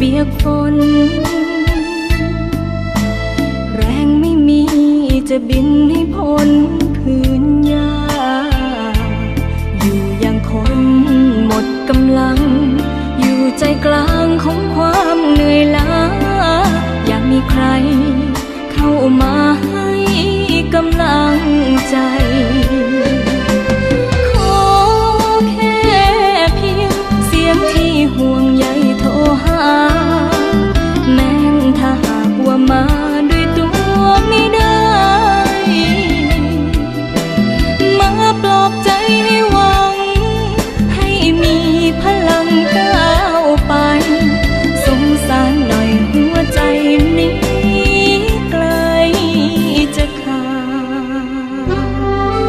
เปียกฝน แรงไม่มีจะบินให้พ้นพื้นหญ้าอยู่อย่างคนหมดกำลัง อยู่ใจกลางของความเหนื่อยล้า อยากมีใครเข้ามาให้กำลังใจ